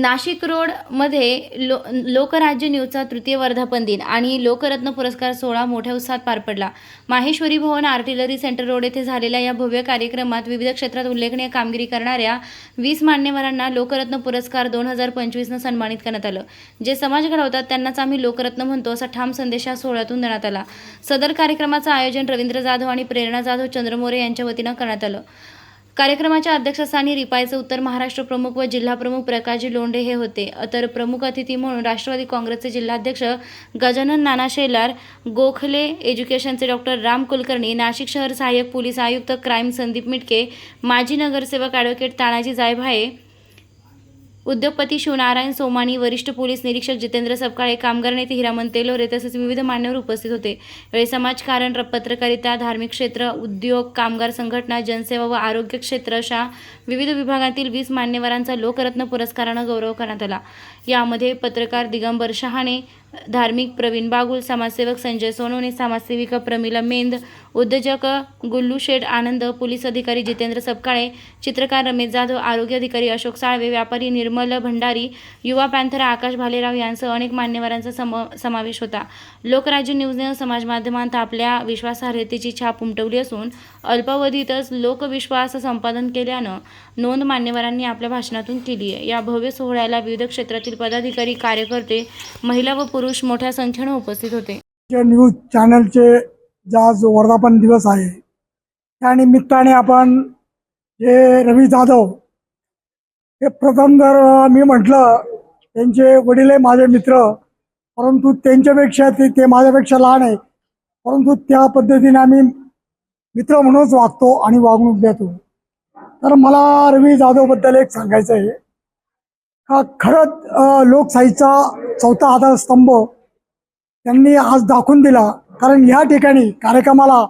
नाशिक रोडमध्ये लो लोकराज्य न्यूजचा तृतीय वर्धापन दिन आणि लोकरत्न पुरस्कार सोहळा मोठ्या उत्साहात पार पडला. Maheshwari Bhavan artillery centre road येथे झालेल्या या भव्य कार्यक्रमात विविध क्षेत्रात उल्लेखनीय कामगिरी करणाऱ्या वीस मान्यवरांना लोकरत्न पुरस्कार दोन हजार पंचवीसनं सन्मानित करण्यात आलं. जे समाज घडवतात त्यांनाच आम्ही लोकरत्न म्हणतो असा ठाम संदेश या सोहळ्यातून देण्यात आला. सदर कार्यक्रमाचं आयोजन रवींद्र जाधव आणि प्रेरणा जाधव चंद्रमोरे यांच्या वतीनं करण्यात आलं. कार्यक्रमाच्या अध्यक्षस्थानी रिपाईचे उत्तर महाराष्ट्र प्रमुख व जिल्हा प्रमुख प्रकाशजी लोंढे हे होते. तर प्रमुख अतिथी म्हणून राष्ट्रवादी काँग्रेसचे जिल्हाध्यक्ष गजानन नाना शेलार गोखले एज्युकेशनचे डॉक्टर राम कुलकर्णी नाशिक शहर सहाय्यक पोलीस आयुक्त क्राईम संदीप मिटके माजी नगरसेवक ॲडव्होकेट तानाजी जायभाये उद्योगपती शिवनारायण सोमानी वरिष्ठ पोलीस निरीक्षक जितेंद्र सपकाळे कामगार नेते हिरामन तेलोरे तसेच विविध मान्यवर उपस्थित होते. यावेळी समाजकारण र- पत्रकारिता धार्मिक क्षेत्र उद्योग कामगार संघटना जनसेवा व आरोग्य क्षेत्र अशा विविध विभागातील वीस मान्यवरांचा लोकरत्न पुरस्कारानं गौरव करण्यात आला. यामध्ये पत्रकार दिगंबर शहाणे धार्मिक प्रवीण बागुल समाजसेवक संजय सोनवणे समाजसेविका प्रमिला मेंद उद्योजक गुल्लू शेठ आनंद पोलीस अधिकारी जितेंद्र सपकाळे चित्रकार रमेश जाधव आरोग्य अधिकारी अशोक साळवे व्यापारी निर्मल भंडारी युवा पॅन्थर आकाश भालेराव यांसह अनेक मान्यवरांचा सम समावेश होता. लोकराज्य न्यूजने समाज माध्यमांत आपल्या विश्वासार्हतेची छाप उमटवली असून अल्पावधीतच लोकविश्वास संपादन केल्यानं नोंद मान्यवरांनी आपल्या भाषणातून केली आहे या भव्य सोहळ्याला विविध क्षेत्रातील पदाधिकारी कार्यकर्ते महिला व पुरुष मोठ्या संख्येनं उपस्थित होते. जे न्यूज चॅनलचे जे आज वर्धापन दिवस आहे त्या निमित्ताने आपण जे रवी जाधव हे प्रथम जर मी म्हटलं त्यांचे वडील आहे माझे मित्र परंतु त्यांच्यापेक्षा ते ते माझ्यापेक्षा लहान आहे परंतु त्या पद्धतीने आम्ही मित्र म्हणूनच वागतो आणि वागणूक देतो. तर मला रवी जाधवबद्दल एक सांगायचं आहे. खरंच लोकशाहीचा चौथा आधारस्तंभ त्यांनी आज दाखवून दिला. कारण या ठिकाणी कार्यक्रमाला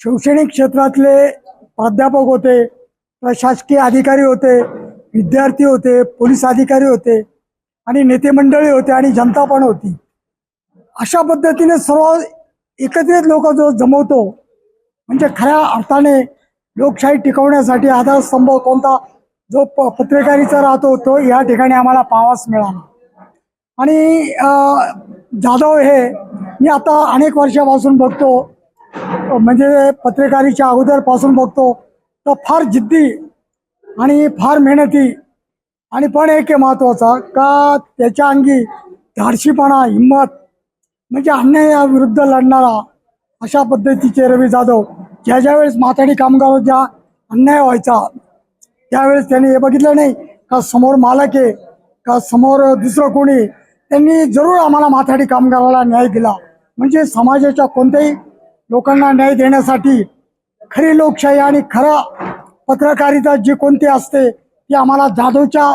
शैक्षणिक क्षेत्रातले प्राध्यापक होते प्रशासकीय अधिकारी होते विद्यार्थी होते पोलीस अधिकारी होते आणि नेते मंडळी होते आणि जनता पण होती. अशा पद्धतीने सर्व एकत्रित लोक जो जमवतो म्हणजे खऱ्या अर्थाने लोकशाही टिकवण्यासाठी आधारस्तंभ कोणता जो प राहतो तो या ठिकाणी आम्हाला पाहावाच मिळाला. आणि जाधव हे मी आता अनेक वर्षापासून बघतो म्हणजे पत्रकारीच्या अगोदरपासून बघतो तर फार जिद्दी आणि फार मेहनती आणि पण एक आहे महत्त्वाचा का त्याच्या अंगी धाडशीपणा हिंमत म्हणजे अन्यायाविरुद्ध लढणारा अशा पद्धतीचे रवी जाधव ज्या ज्यावेळेस माथाडी कामगार ज्या अन्याय व्हायचा त्यावेळेस त्यांनी हे बघितलं नाही. का समोर मालक आहे का समोर दुसरं कोणी? त्यांनी जरूर आम्हाला माथाडी कामगाराला न्याय दिला. म्हणजे समाजाच्या कोणत्याही लोकांना न्याय देण्यासाठी खरी लोकशाही आणि खरा पत्रकारिता जी कोणती असते ती आम्हाला जाधवच्या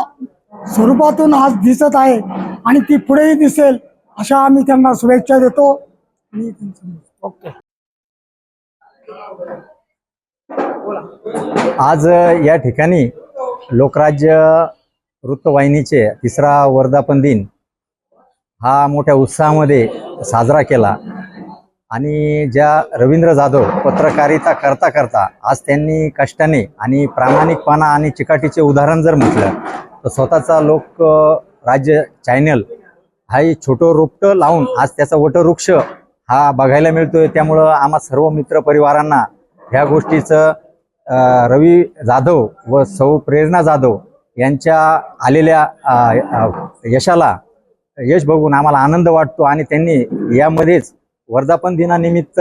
स्वरूपातून आज दिसत आहे आणि ती पुढेही दिसेल अशा आम्ही त्यांना शुभेच्छा देतो. ओके. आज या ठिकाणी लोकराज्य वृत्तवाहिनीचे तिसरा वर्धापन दिन हा मोठ्या उत्साहामध्ये साजरा केला. आणि ज्या रवींद्र जाधव पत्रकारिता करता करता आज त्यांनी कष्टाने आणि प्रामाणिकपणा आणि चिकाटीचे उदाहरण जर म्हटलं तर स्वतःचा लोक राज्य चॅनल हा एक छोटं रोपटं लावून आज त्याचा वटवृक्ष हा बघायला मिळतोय. त्यामुळं आम्हा सर्व मित्र परिवारांना ह्या गोष्टीचं रवी जाधव व सौ प्रेरणा जाधव यांच्या आलेल्या यशाला यश बघून आम्हाला आनंद वाटतो आणि त्यांनी यामध्येच वर्धापन दिनानिमित्त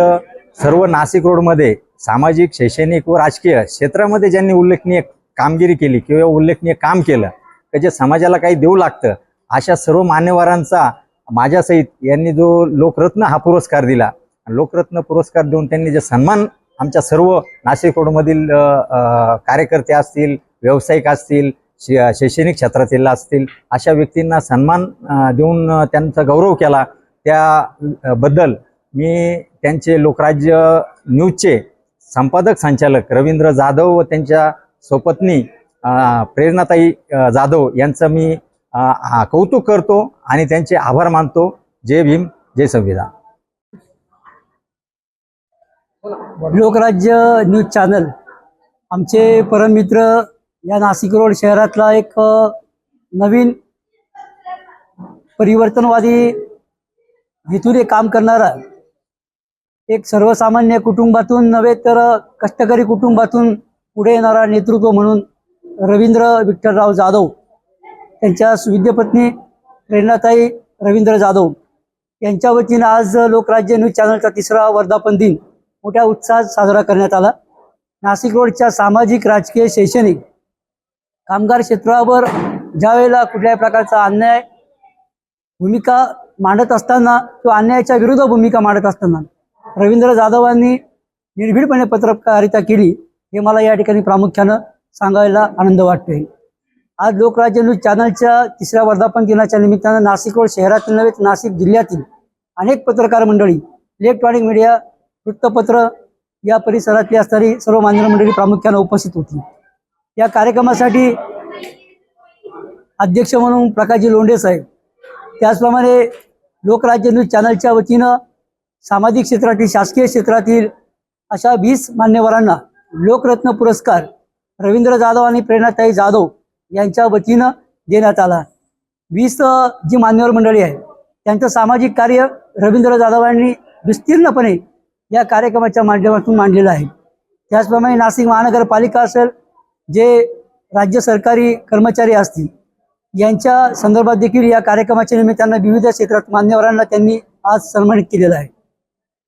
सर्व नाशिक रोडमध्ये सामाजिक शैक्षणिक व राजकीय क्षेत्रामध्ये ज्यांनी उल्लेखनीय कामगिरी केली किंवा उल्लेखनीय काम केलं त्याच्या जे समाजाला काही देऊ लागतं अशा सर्व मान्यवरांचा माझ्यासहित यांनी जो लोकरत्न हा पुरस्कार दिला लोकरत्न पुरस्कार देऊन त्यांनी जे सन्मान आमच्या सर्व नाशिक रोडमधील कार्यकर्ते असतील व्यावसायिक असतील शैक्षणिक क्षेत्रातील असतील अशा व्यक्तींना सन्मान देऊन त्यांचा गौरव केला त्याबद्दल मी त्यांचे लोकराज्य न्यूजचे संपादक संचालक रवींद्र जाधव व त्यांच्या स्वपत्नी प्रेरणाताई जाधव यांचं मी कौतुक करतो आणि त्यांचे आभार मानतो. जय भीम जय संविधान. Lokrajya news channel. आमचे परममित्र या नाशिक रोड शहरातला एक नवीन परिवर्तनवादी हेतूने काम करणारा एक सर्वसामान्य कुटुंबातून नव्हे तर कष्टकरी कुटुंबातून पुढे येणारा नेतृत्व म्हणून रवींद्र विठ्ठलराव जाधव त्यांच्या सुविद्यपत्नी प्रेरणाताई रवींद्र जाधव यांच्या वतीनं आज लोकराज्य न्यूज चॅनलचा तिसरा वर्धापन दिन मोठ्या उत्साहात साजरा करण्यात आला. नाशिक रोडच्या सामाजिक राजकीय शैक्षणिक कामगार क्षेत्रावर ज्या वेळेला कुठल्याही प्रकारचा अन्याय भूमिका मांडत असताना किंवा अन्यायाच्या विरुद्ध भूमिका मांडत असताना रवींद्र जाधवांनी निर्भीडपणे पत्रकारिता केली हे मला या ठिकाणी प्रामुख्यानं सांगायला आनंद वाटतोय. आज लोकराज्य न्यूज चॅनलच्या तिसऱ्या वर्धापन दिनाच्या निमित्तानं नाशिक रोड शहरातील नव्हे नाशिक जिल्ह्यातील अनेक पत्रकार मंडळी इलेक्ट्रॉनिक मीडिया वृत्तपत्र या परिसरातली असणारी सर्व मान्य मंडळी प्रामुख्यानं उपस्थित होती. या कार्यक्रमासाठी अध्यक्ष म्हणून प्रकाशजी लोंढे साहेब त्याचप्रमाणे लोकराज्य न्यूज चॅनलच्या वतीनं सामाजिक क्षेत्रातील शासकीय क्षेत्रातील अशा वीस मान्यवरांना लोकरत्न पुरस्कार रवींद्र जाधव आणि प्रेरणाताई जाधव यांच्या वतीनं देण्यात आला. वीस जी मान्यवर मंडळी आहे त्यांचं सामाजिक कार्य रवींद्र जाधवांनी विस्तीर्णपणे या कार्यक्रमाच्या माध्यमातून मांडलेलं आहे. त्याचप्रमाणे नाशिक महानगरपालिका असेल जे राज्य सरकारी कर्मचारी असतील यांच्या संदर्भात देखील या कार्यक्रमाच्या निमित्तानं विविध क्षेत्रात मान्यवरांना त्यांनी आज सन्मानित केलेलं आहे.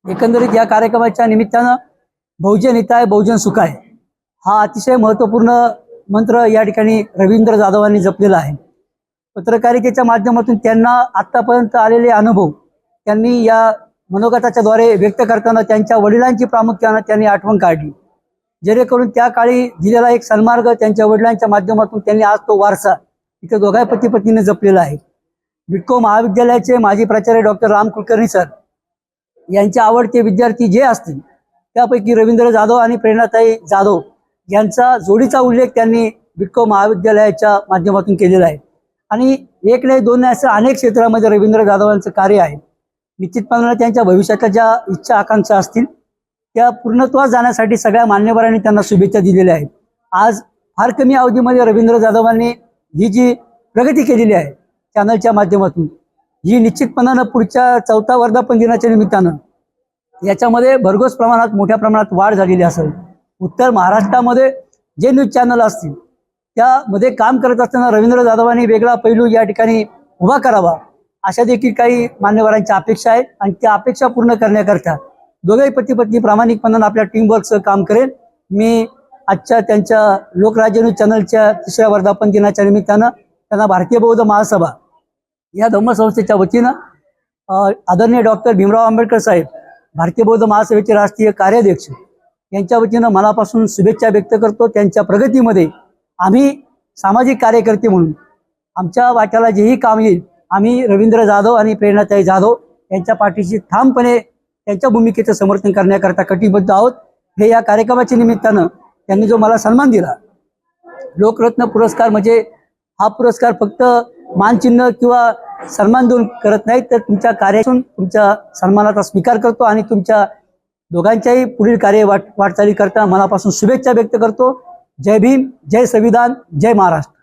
एकंदरीत या कार्यक्रमाच्या निमित्तानं बहुजन हिताय बहुजन सुखाय हा अतिशय महत्त्वपूर्ण मंत्र या ठिकाणी रवींद्र जाधवांनी जपलेला आहे. पत्रकारितेच्या माध्यमातून त्यांना आत्तापर्यंत आलेले अनुभव त्यांनी या मनोगताच्या द्वारे व्यक्त करताना त्यांच्या वडिलांची प्रामुख्यानं त्यांनी आठवण काढली. जेणेकरून त्या काळी दिलेला एक सन्मार्ग त्यांच्या वडिलांच्या माध्यमातून त्यांनी आज तो वारसा इथे दोघाही पती पत्नीने जपलेला आहे. बिटको महाविद्यालयाचे माजी प्राचार्य डॉक्टर राम कुलकर्णी सर यांचे आवडते विद्यार्थी जे असतील त्यापैकी रवींद्र जाधव आणि प्रेरणाताई जाधव यांचा जोडीचा उल्लेख त्यांनी बिटको महाविद्यालयाच्या माध्यमातून केलेला आहे. आणि एक नाही दोन नाही असं अनेक क्षेत्रामध्ये रवींद्र जाधवांचं कार्य आहे. निश्चितपणाने त्यांच्या भविष्याच्या ज्या इच्छा आकांक्षा असतील त्या पूर्णत्वास जाण्यासाठी सगळ्या मान्यवरांनी त्यांना शुभेच्छा दिलेल्या आहेत. आज फार कमी अवधीमध्ये रवींद्र जाधवांनी ही जी प्रगती केलेली आहे चॅनलच्या माध्यमातून ही निश्चितपणानं पुढच्या चौथा वर्धापन दिनाच्या निमित्तानं याच्यामध्ये भरघोस प्रमाणात मोठ्या प्रमाणात वाढ झालेली असेल. उत्तर महाराष्ट्रामध्ये जे न्यूज चॅनल असतील त्यामध्ये काम करत असताना रवींद्र जाधवांनी वेगळा पैलू या ठिकाणी उभा करावा. अशा देखील काही मान्यवरांच्या अपेक्षा आहेत आणि त्या अपेक्षा पूर्ण करण्याकरता दोघेही पती पत्नी प्रामाणिकपणानं आपल्या टीमवर्कचं काम करेल. मी आजच्या त्यांच्या लोकराज्य न्यूज चॅनलच्या तिसऱ्या वर्धापन दिनाच्या निमित्तानं त्यांना भारतीय बौद्ध महासभा या धम्मसंस्थेच्या वतीनं आदरणीय डॉक्टर भीमराव आंबेडकर साहेब भारतीय बौद्ध महासभेचे राष्ट्रीय कार्याध्यक्ष यांच्या वतीनं मनापासून शुभेच्छा व्यक्त करतो. त्यांच्या प्रगतीमध्ये आम्ही सामाजिक कार्यकर्ते म्हणून आमच्या वाट्याला जेही काम येईल आम्ही रवींद्र जाधव आणि प्रेरणाताई जाधव यांच्या पाठीशी ठामपणे त्यांच्या भूमिकेचं समर्थन करण्याकरता कटिबद्ध आहोत. हे या कार्यक्रमाच्या निमित्तानं त्यांनी जो मला सन्मान दिला लोकरत्न पुरस्कार म्हणजे हा पुरस्कार फक्त मानचिन्ह किंवा सन्मान देऊन करत नाही तर तुमच्या कार्यातून तुमच्या सन्मानाचा स्वीकार करतो आणि तुमच्या दोघांच्याही पुढील कार्य वाट वाटचाली करता मनापासून शुभेच्छा व्यक्त करतो. जय भीम जय संविधान जय महाराष्ट्र.